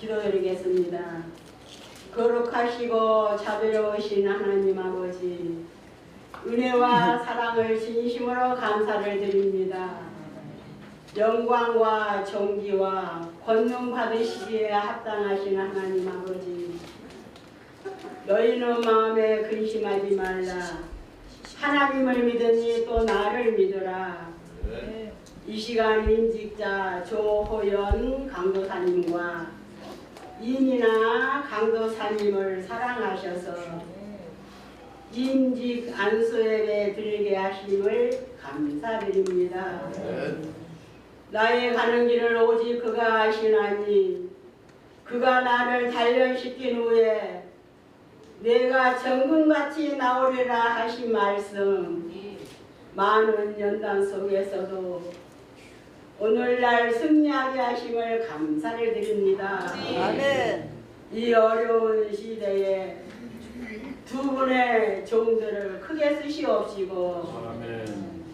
기도드리겠습니다. 거룩하시고 자비로우신 하나님 아버지 은혜와 사랑을 진심으로 감사를 드립니다. 영광과 존귀와 권능 받으시기에 합당하신 하나님 아버지 너희는 마음에 근심하지 말라 하나님을 믿으니 또 나를 믿으라 이 시간 인직자 조호연 강도사님과 인이나 강도사님을 사랑하셔서 인직 안수에게 들게 하심을 감사드립니다. 나의 가는 길을 오직 그가 아시나니 그가 나를 단련시킨 후에 내가 정금같이 나오리라 하신 말씀 많은 연단 속에서도 오늘날 승리하게 하심을 감사를 드립니다. 아멘. 이 어려운 시대에 두 분의 종들을 크게 쓰시옵시고 아멘.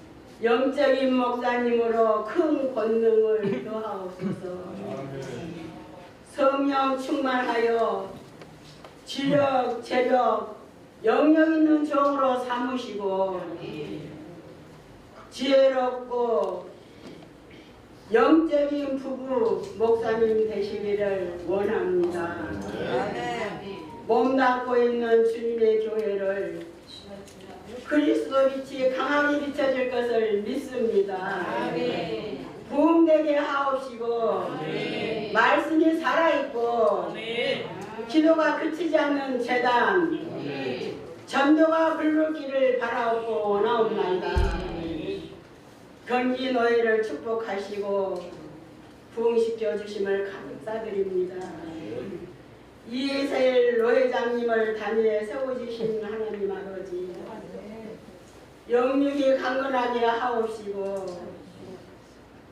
영적인 목사님으로 큰 권능을 더하옵소서 성령 충만하여 지력, 재력, 영역 있는 종으로 삼으시고 지혜롭고 영적인 부부 목사님 되시기를 원합니다. 아멘. 몸담고 있는 주님의 교회를 그리스도 빛이 강하게 비춰질 것을 믿습니다. 부흥되게 하옵시고 말씀이 살아있고 기도가 그치지 않는 재단 전도가 불르기를 바라옵고 원하옵나이다. 경기 노예를 축복하시고 부흥시켜 주심을 감사드립니다. 이세일 노회장님을 단위에 세워주신 하나님 아버지 영육이 강건하게 하옵시고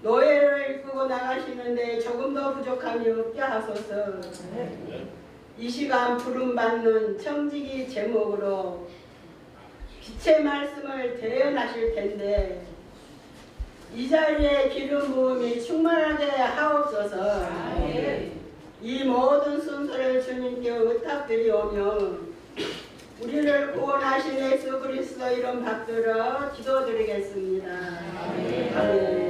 노예를 이끌고 나가시는데 조금 더 부족함이 없게 하소서 이 시간 부름받는 청지기 제목으로 빛의 말씀을 대연하실 텐데 이 자리에 기름 부음이 충만하게 하옵소서 이 모든 순서를 주님께 의탁드리오며 우리를 구원하신 예수 그리스도 이름 받들어 기도드리겠습니다. 아멘.